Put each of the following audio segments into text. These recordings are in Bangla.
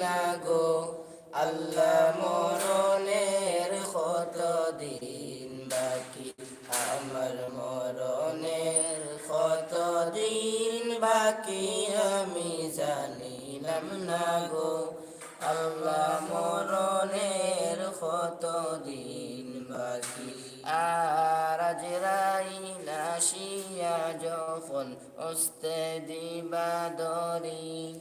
না গো। আল্লাহ মরণের কত দিন বাকি? আমার মরণের কত দিন বাকি? আমি জানিলাম না গো। আল্লাহ মরণের কত দিন বাকি? আর আজরাইল আসিয়া যখন অস্তে দিবা দরি।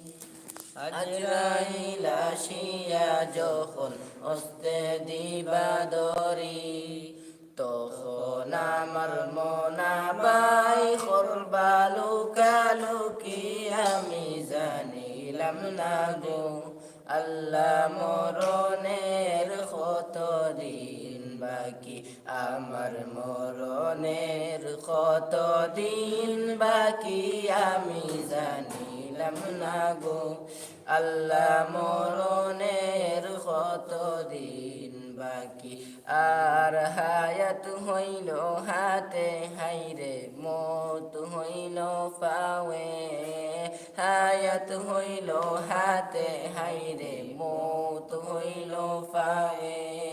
আজরাইল আসিয়া যখন অস্তে দিবা দরি, তখন আমার মনা বাই করবালু কালুকি আমি জানিলাম না গো, আল্লাহ মরণের কত দিন বাকি, আমার মরণের কত দিন বাকি, আমি জানিলাম না গো, আল্লাহ মরণের কত দিন বাকি? আর হায়াত হইল হাতে হাইরে মত হইল পাওয়ে। হায়াত হইল হাতে হাইরে মত হইল কোন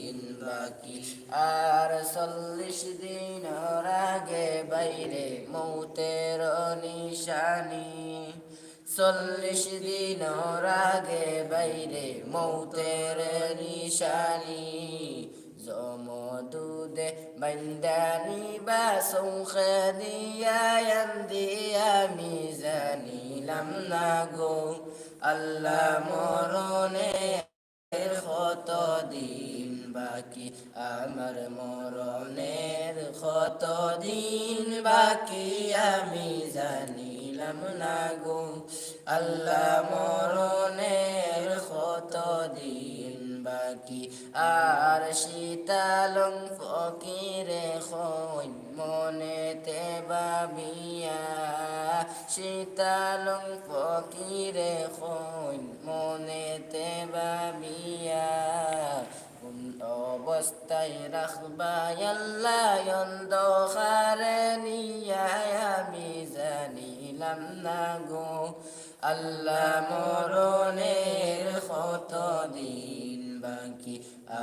বাকি আর চল্লিশ দিন আগে বাইরে মৌতের নিশানি। চল্লিশ দিন আগে বাইরে মৌতের নিশানি। জমদুদে বন্দানি বা সৌখে দিয়ান দিয়া আমি জানিলাম না গো। আল্লাহ মরণে কত দিন বাকি আমি জানিলাম না গো। আল্লাহ মরণের কত দিন বাকি? আর শীতালং ফকিরে খই মনেতে বাবিয়া শীতালং ফকিরে খই মনেতে অবস্থায় রাখবাই আল্লাহ অন্ধকারে নিয়া আমি জানিলাম না গো। আল্লাহ মরণের কত দিন বাকি?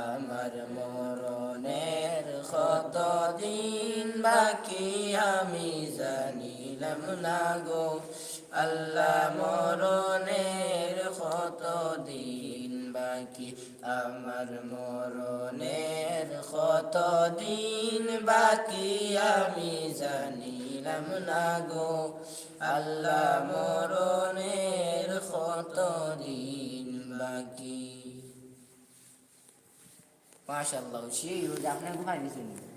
আমার মরণের কত দিন বাকি? আমি জানিলাম না গো। আল্লাহ মরণের কত দিন আমার মরণের কত দিন বাকি আমি জানিলাম না গো। আল্লাহ মরণের কত দিন বাকি। মাশাল্লাহ সেই আপনার দিয়েছেন